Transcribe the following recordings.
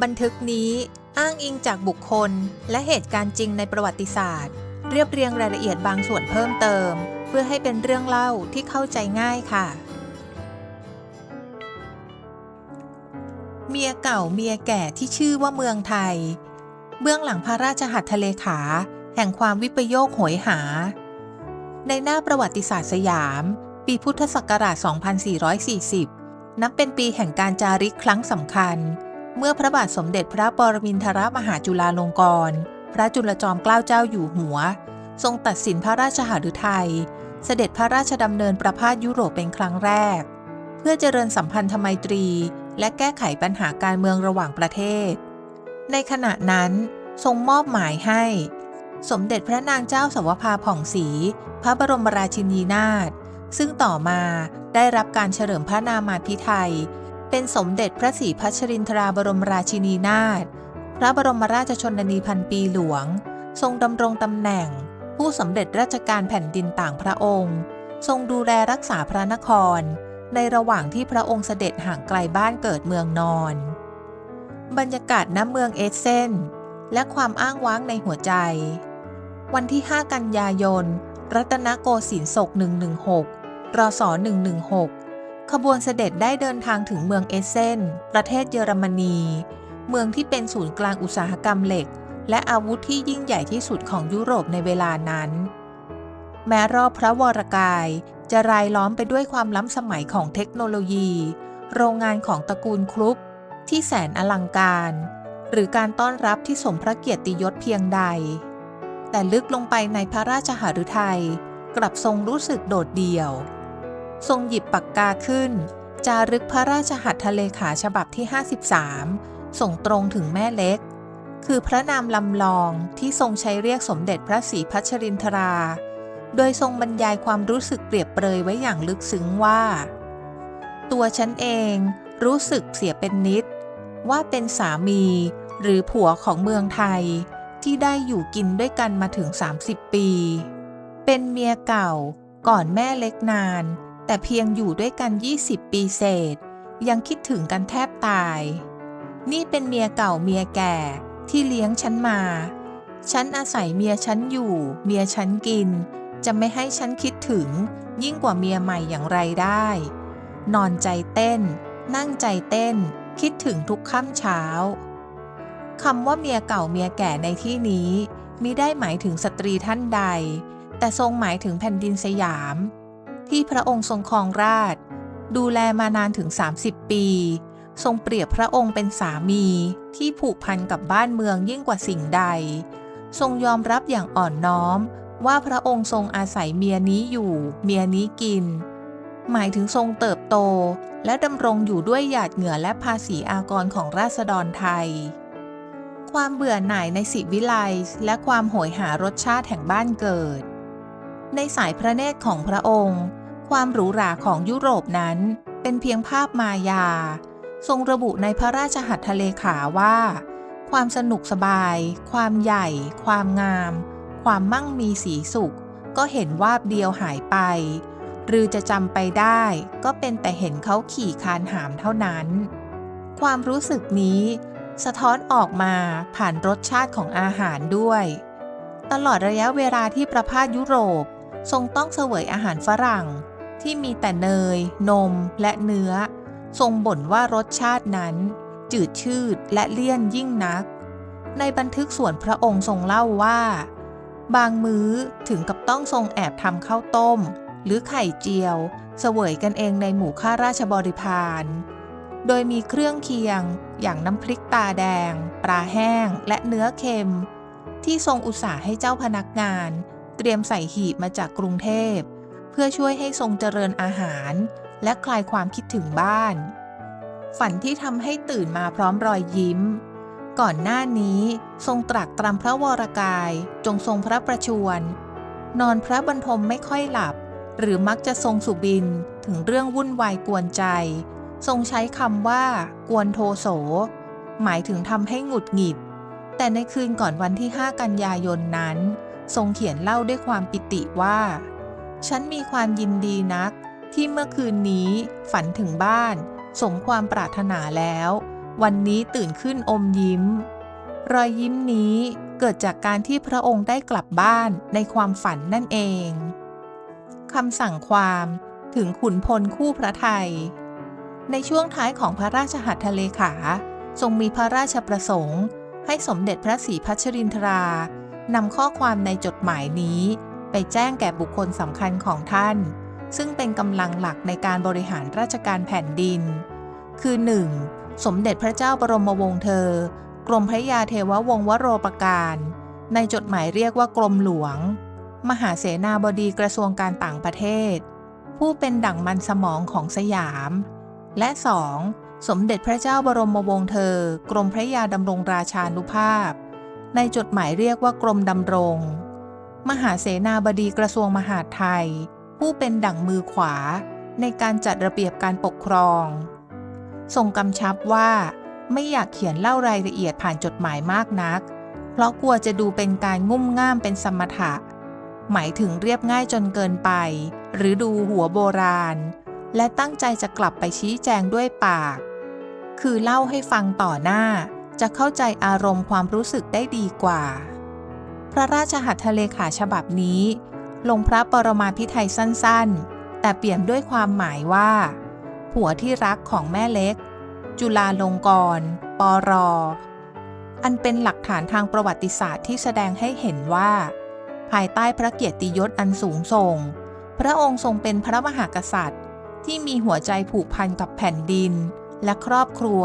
บันทึกนี้อ้างอิงจากบุคคล และเหตุการณ์จริงในประวัติศาสตร์ เรียบเรียงรายละเอียดบางส่วนเพิ่มเติม เพื่อให้เป็นเรื่องเล่าที่เข้าใจง่ายค่ะ เมียเก่าเมียแก่ที่ชื่อว่าเมืองไทย เบื้องหลังพระราชหัตถเลขา แห่งความวิปโยคโหยหา ในหน้าประวัติศาสตร์สยาม ปีพุทธศักราช 2440 นับเป็นปีแห่งการจาริกครั้งสำคัญ เมื่อพระบาทสมเด็จพระปรมินทรมหาจุฬาลงกรณพระจุลจอมเกล้าเจ้าอยู่หัว ทรงตัดสินพระราชหฤทัย เสด็จพระราชดำเนินประพาสยุโรปเป็นครั้งแรก เพื่อเจริญสัมพันธไมตรี และแก้ไขปัญหาการเมืองระหว่างประเทศ ในขณะนั้นทรงมอบหมายให้ สมเด็จพระนางเจ้าสวภาผ่องศรีพระบรมราชินีนาถซึ่งต่อมาได้รับการเฉลิมพระนามาภิไธย เป็นสมเด็จพระศรีพัชรินทราบรมราชินีนาถ พระบรมราชชนนีพันปีหลวง ทรงดำรงตำแหน่ง ผู้สำเร็จราชการแผ่นดินต่างพระองค์ ทรงดูแลรักษาพระนคร ในระหว่างที่พระองค์เสด็จห่างไกลบ้านเกิดเมืองนอน บรรยากาศน้ำเมืองเอเซนและความอ้างว้างในหัวใจ วันที่ 5 กันยายน รัตนโกสินทร์ศก 116 รศ 116 ขบวนเสด็จได้เดินทางถึงเมืองเอเซน ประเทศเยอรมนี เมืองที่เป็นศูนย์กลางอุตสาหกรรมเหล็ก และอาวุธที่ยิ่งใหญ่ที่สุดของยุโรปในเวลานั้น แม้รอบพระวรกายจะรายล้อมไปด้วยความล้ำสมัยของเทคโนโลยี โรงงานของตระกูลครุปที่แสนอลังการ หรือการต้อนรับที่สมพระเกียรติยศเพียงใด แต่ลึกลงไปในพระราชหฤทัยกลับทรงรู้สึกโดดเดี่ยว ทรงหยิบปากกาขึ้น จารึกพระราชหัตถเลขาฉบับที่ 53 ส่งตรงถึงแม่เล็ก คือพระนามลำลองที่ทรงใช้เรียกสมเด็จพระศรีพัชรินทรา โดยทรงบรรยายความรู้สึกเปรียบเปรยไว้อย่างลึกซึ้งว่า ตัวฉันเองรู้สึกเสียเป็นนิด ว่าเป็นสามีหรือผัวของเมืองไทย ที่ได้อยู่กินด้วยกันมาถึง 30 ปี เป็นเมียเก่าก่อนแม่เล็กนาน แต่เพียงอยู่ด้วยกัน 20 ปีเศษ ยังคิดถึงกันแทบตาย นี่เป็นเมียเก่าเมียแก่ที่เลี้ยงฉันมา ฉันอาศัยเมียฉันอยู่ เมียฉันกิน จะไม่ให้ฉันคิดถึง ยิ่งกว่าเมียใหม่อย่างไรได้ นอนใจเต้น นั่งใจเต้น คิดถึงทุกค่ำเช้าคำว่าเมียเก่าเมียแก่ในที่นี้มิได้หมายถึงสตรีท่านใด แต่ทรงหมายถึงแผ่นดินสยาม ที่พระองค์ทรงครองราช ดูแลมานานถึง 30 ปี ทรงเปรียบพระองค์เป็นสามีที่ผูกพันกับบ้านเมืองยิ่งกว่าสิ่งใด ทรงยอมรับอย่างอ่อนน้อมว่าพระองค์ทรงอาศัยเมียนี้อยู่ เมียนี้กิน หมายถึงทรงเติบโต และดำรงอยู่ด้วยหยาดเหงื่อและภาษีอากรของราษฎรไทย ความเบื่อหน่ายในสิวิไลและความโหยหารสชาติแห่งบ้านเกิด ในสายพระเนตรของพระองค์ ความหรูหราของยุโรปนั้น เป็นเพียงภาพมายา ทรงระบุในพระราชหัตถเลขาว่า ความสนุกสบาย ความใหญ่ ความงาม ความมั่งมีสีสุข ก็เห็นวาบเดียวหายไป หรือจะจำไปได้ก็เป็นแต่เห็นเขาขี่คานหามเท่านั้น ความรู้สึกนี้ สะท้อนออกมาผ่านรสชาติของอาหารด้วย ตลอดระยะเวลาที่ประพาสยุโรปทรงต้องเสวยอาหารฝรั่ง ที่มีแต่เนย นมและเนื้อ ทรงบ่นว่ารสชาตินั้น จืดชืดและเลี่ยนยิ่งนัก ในบันทึกส่วนพระองค์ทรงเล่าว่า บางมื้อถึงกับต้องทรงแอบทำข้าวต้ม หรือไข่เจียวเสวยกันเองในหมู่ข้าราชบริพารโดยมีเครื่องเคียง อย่างน้ำพริกตาแดง ปลาแห้งและเนื้อเค็ม ที่ทรงอุตส่าห์ให้เจ้าพนักงาน เตรียมใส่หีบมาจากกรุงเทพ เพื่อช่วยให้ทรงเจริญอาหาร และคลายความคิดถึงบ้าน ฝันที่ทำให้ตื่นมาพร้อมรอยยิ้ม ก่อนหน้านี้ทรงตรักตรำพระวรกาย จงทรงพระประชวร นอนพระบรรทมไม่ค่อยหลับ หรือมักจะทรงสุบินถึงเรื่องวุ่นวายกวนใจ ทรงใช้คำว่า กวนโทโส หมายถึงทำให้หงุดหงิด แต่ในคืนก่อนวันที่ 5 กันยายนนั้น ทรงเขียนเล่าด้วยความปิติว่า ฉันมีความยินดีนัก ที่เมื่อคืนนี้ฝันถึงบ้าน สมความปรารถนาแล้ว วันนี้ตื่นขึ้นอมยิ้ม รอยยิ้มนี้เกิดจากการที่พระองค์ได้กลับบ้านในความฝันนั่นเองคำสั่งความถึงขุนพลคู่พระไทย ในช่วงท้ายของพระราชหัตถเลขา ทรงมีพระราชประสงค์ ให้สมเด็จพระศรีพัชรินทรา นำข้อความในจดหมายนี้ ไปแจ้งแก่บุคคลสำคัญของท่าน ซึ่งเป็นกำลังหลักในการบริหารราชการแผ่นดิน คือ 1. สมเด็จพระเจ้าบรมวงศ์เธอ กรมพระยาเทววงศ์วโรปการ ในจดหมายเรียกว่ากรมหลวง มหาเสนาบดีกระทรวงการต่างประเทศ ผู้เป็นดั่งมันสมองของสยาม และ 2. สมเด็จพระเจ้าบรมวงศ์เธอ กรมพระยาดำรงราชานุภาพ ในจดหมายเรียกว่ากรมดำรง มหาเสนาบดีกระทรวงมหาดไทย ผู้เป็นดั่งมือขวาในการจัดระเบียบการปกครองทรงกำชับว่า ไม่อยากเขียนเล่ารายละเอียดผ่านจดหมายมากนัก เพราะกลัวจะดูเป็นการงุ่มง่ามเป็นสมถะ หมายถึงเรียบง่ายจนเกินไป หรือดูหัวโบราณ และตั้งใจจะกลับไปชี้แจงด้วยปาก คือเล่าให้ฟังต่อหน้าจะเข้าใจอารมณ์ความรู้สึกได้ดีกว่า พระราชหัตถเลขาฉบับนี้ ลงพระปรมาภิไธยสั้นๆ แต่เปลี่ยนด้วยความหมายว่า ผัวที่รักของแม่เล็ก จุฬาลงกรณ์ปรอันเป็นหลักฐานทางประวัติศาสตร์ที่แสดงให้เห็นว่า ภายใต้พระเกียรติยศอันสูงส่ง พระองค์ทรงเป็นพระมหากษัตริย์ ที่มีหัวใจผูกพันกับแผ่นดิน และครอบครัว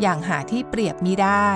อย่างหาที่เปรียบมิได้